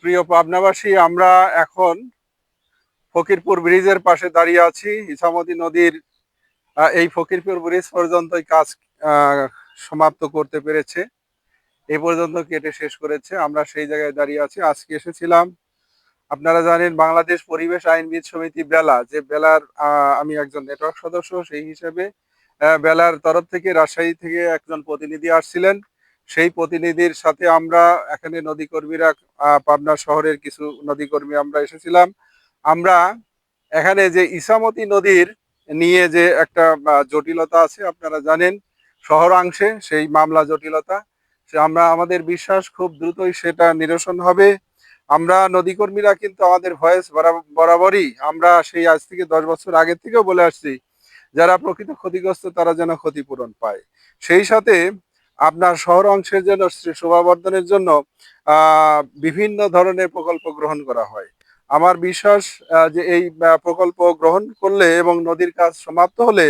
প্রিয় পাবনাবাসী, আমরা এখন ফকিরপুর ব্রিজের পাশে দাঁড়িয়ে আছি। ইসামতি নদীর এই ফকিরপুর ব্রিজ পর্যন্তই কাজ সমাপ্ত করতে পেরেছে। এই পর্যন্ত কেটে শেষ করেছে। আমরা সেই জায়গায় দাঁড়িয়ে আছি। আজকে এসেছিলাম, আপনারা জানেন, বাংলাদেশ পরিবেশ আইনবিদ সমিতি বেলা, যে বেলার আমি একজন নেটওয়ার্ক সদস্য, সেই হিসেবে বেলার তরফ থেকে, রাজশাহী থেকে একজন প্রতিনিধি আসছিলেন। সেই প্রতিনিধির সাথে আমরা এখানে নদী কর্মীরা পাবনা শহরের কিছু নদী কর্মী আমরা এসেছিলাম। আমরা এখানে যে ইসামতি নদীর নিয়ে যে একটা জটিলতা আছে, আপনারা জানেন শহরাংশে সেই মামলা জটিলতা। সে আমরা, আমাদের বিশ্বাস খুব দ্রুতই সেটা নিরসন হবে। আমরা নদী কর্মীরা কিন্তু আমাদের ভয়েস বরাবরই আমরা সেই আজ থেকে দশ বছর আগে থেকেও বলে আসছি, যারা প্রকৃত ক্ষতিগ্রস্ত তারা যেন ক্ষতিপূরণ পায়। সেই সাথে আপনার শহর অংশের জন্য শোভাবর্ধনের জন্য বিভিন্ন ধরনের প্রকল্প গ্রহণ করা হয়। আমার বিশ্বাস যে এই প্রকল্প গ্রহণ করলে এবং নদীর কাজ সমাপ্ত হলে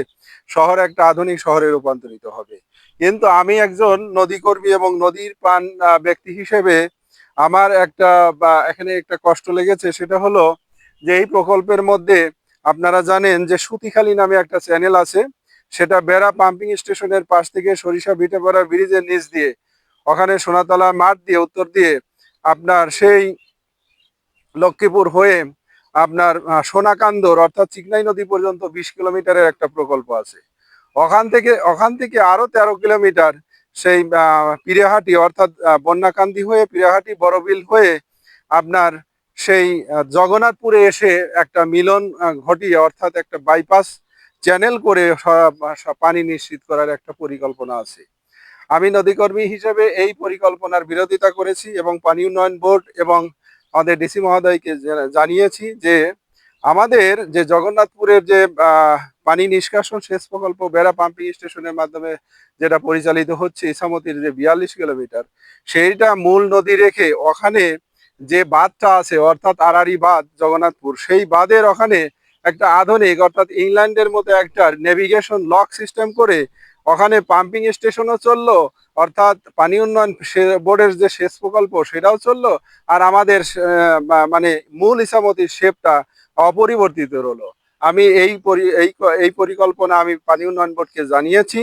শহর একটা আধুনিক শহরে রূপান্তরিত হবে। কিন্তু আমি একজন নদী কর্মী এবং নদীর আহ, ব্যক্তি হিসেবে আমার একটা বা এখানে একটা কষ্ট লেগেছে সেটা হলো যে এই প্রকল্পের মধ্যে আপনারা জানেন যে সুতিখালী নামে একটা চ্যানেল আছে। সেটা বেড়া পাম্পিং স্টেশনের পাশ থেকে সরিষা ভিটেপাড়া ব্রিজের নিচ দিয়ে। ওখানে সোনাতলা মাঠ দিয়ে উত্তর দিয়ে আপনার সেই লক্ষ্মীপুর হয়ে আপনার সোনাকান্দর অর্থাৎ চিকনাই নদী পর্যন্ত বিশ কিলোমিটারের একটা প্রকল্প আছে। ওখান থেকে ওখান থেকে আরও তেরো কিলোমিটার সেই পিরেহাটি অর্থাৎ বন্যাকান্দি হয়ে পিরেহাটি বড়বিল হয়ে আপনার সেই জগন্নাথপুরে এসে একটা মিলন ঘটিয়ে অর্থাৎ একটা বাইপাস চ্যানেল করে পানি নিশ্চিত করার একটা পরিকল্পনা আছে। আমি নদীকর্মী হিসেবে এই পরিকল্পনার বিরোধিতা করেছি এবং পানি উন্নয়ন বোর্ড এবং আমাদের ডিসি মহোদয়কে জানিয়েছি যে আমাদের যে জগন্নাথপুরের যে পানি নিষ্কাশন সেচ প্রকল্প বেড়া পাম্পিং স্টেশনের মাধ্যমে যেটা পরিচালিত হচ্ছে ইসামতির যে বিয়াল্লিশ কিলোমিটার, সেইটা মূল নদী রেখে ওখানে যে বাঁধটা আছে, অর্থাৎ আড়ারি বাঁধ, জগন্নাথপুর, সেই বাঁধের ওখানে একটা আধুনিক, অর্থাৎ ইংল্যান্ডের মতো একটা নেভিগেশন লক সিস্টেম করে ওখানে পাম্পিং স্টেশনও চলল, অর্থাৎ পানি উন্নয়ন বোর্ডের যে সেচ প্রকল্প সেটাও চলল, আর আমাদের মানে মূল ইসামতির শেপটা অপরিবর্তিত রইল। আমি এই এই পরিকল্পনা আমি পানি উন্নয়ন বোর্ডকে জানিয়েছি।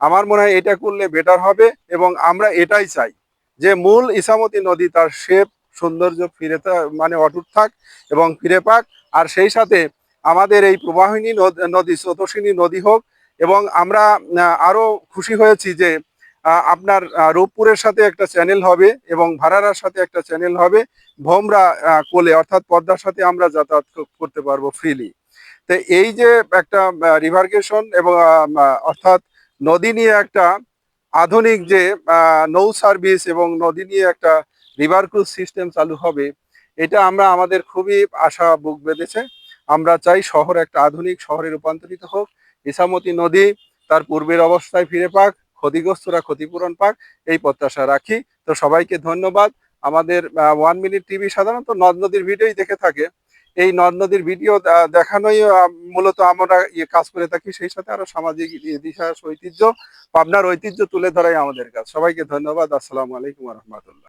আমার মনে হয় এটা করলে বেটার হবে এবং আমরা এটাই চাই যে মূল ইসামতি নদী তার শেপ সৌন্দর্য ফিরে মানে অটুট থাক এবং ফিরে পাক, আর সেই সাথে আমাদের এই প্রবাহিনী নদ- স্রোতস্বিনী নদী হোক এবং আমরা আহ, আরও খুশি হয়েছি যে আপনার রূপপুরের সাথে একটা চ্যানেল হবে এবং ভাড়ারার সাথে একটা চ্যানেল হবে ভোমরা কোলে অর্থাৎ পদ্মার সাথে আমরা যাতায়াত করতে পারব ফ্রিলি তো এই যে একটা রিভারগেশন এবং অর্থাৎ নদী নিয়ে একটা আধুনিক যে নৌ সার্ভিস এবং নদী নিয়ে একটা রিভার ক্রুজ সিস্টেম চালু হবে এটা আমরা আমাদের খুবই আশা বুক বেঁধেছে। আমরা চাই শহর একটা আধুনিক শহরে রূপান্তরিত হোক। ইসামতি নদী তার পূর্বের অবস্থায় ফিরে পাক, ক্ষতিগ্রস্তরা ক্ষতিপূরণ পাক, এই প্রত্যাশা রাখি। তো সবাইকে ধন্যবাদ। আমাদের ওয়ান মিনিট টিভি সাধারণত নদ নদীর ভিডিওই দেখে থাকে। এই নদ নদীর ভিডিও দেখানোই মূলত আমরা ইয়ে কাজ করে থাকি। সেই সাথে আরও সামাজিক ঐতিহ্য, পাবনার ঐতিহ্য তুলে ধরাই আমাদের কাজ। সবাইকে ধন্যবাদ। আসসালামু আলাইকুম রহমতুল্লাহ।